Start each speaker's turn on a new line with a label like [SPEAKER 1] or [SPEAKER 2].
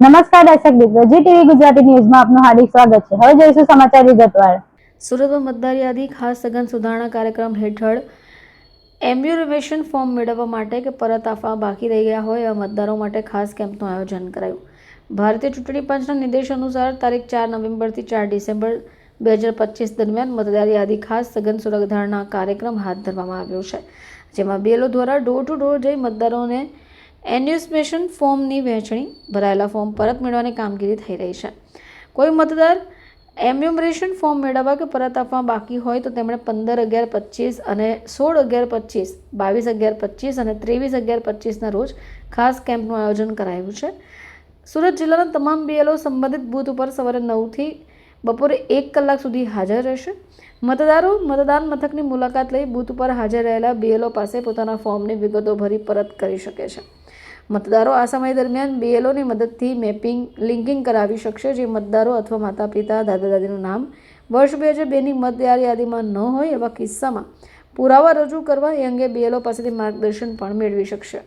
[SPEAKER 1] નમસ્કાર દર્શક મિત્રો, જી ટીવી ગુજરાતી ન્યૂઝમાં આપનું હાર્દિક સ્વાગત છે. હવે જોઈશું સમાચાર વિગતવાર.
[SPEAKER 2] સુરતમાં મતદાર યાદી ખાસ સઘન સુધારણા કાર્યક્રમ હેઠળ એમ્બ્યુરેશન ફોર્મ મેળવવા માટે કે પરત આપવા બાકી રહી ગયા હોય એવા મતદારો માટે ખાસ કેમ્પનું આયોજન કરાયું. ભારતીય ચૂંટણી પંચના નિર્દેશ અનુસાર તારીખ ચાર નવેમ્બરથી ચાર ડિસેમ્બર બે હજાર પચીસ દરમિયાન મતદાર યાદી ખાસ સઘન સુધારણા કાર્યક્રમ હાથ ધરવામાં આવ્યો છે, જેમાં બેલો દ્વારા ડોર ટુ ડોર જઈ મતદારોને એન્યુસ્મેશન ફોર્મની વહેંચણી ભરાયેલા ફોર્મ પરત મેળવવાની કામગીરી થઈ રહી છે. કોઈ મતદાર એમ્યુમરેશન ફોર્મ મેળવવા કે પરત આપવા બાકી હોય તો તેમણે પંદર અગિયાર પચીસ અને સોળ અગિયાર પચીસ, બાવીસ અગિયાર પચીસ અને ત્રેવીસ અગિયાર પચીસના રોજ ખાસ કેમ્પનું આયોજન કરાયું છે. સુરત જિલ્લાના તમામ બીએલઓ સંબંધિત બૂથ ઉપર સવારે નવથી બપોરે એક કલાક સુધી હાજર રહેશે. મતદારો મતદાન મથકની મુલાકાત લઈ બૂથ ઉપર હાજર રહેલા બીએલઓ પાસે પોતાના ફોર્મની વિગતો ભરી પરત કરી શકે છે. મતદારો આ સમય દરમિયાન બીએલઓની મદદથી મેપિંગ, લિંકિંગ કરાવી શકશે, જે મતદારો અથવા માતા પિતા દાદા દાદીનું નામ, વર્ષ બે હજાર બેની મતદાર યાદીમાં ન હોય એવા કિસ્સામાં પુરાવા રજૂ કરવા એ અંગે બીએલઓ પાસેથી માર્ગદર્શન પણ મેળવી શકશે.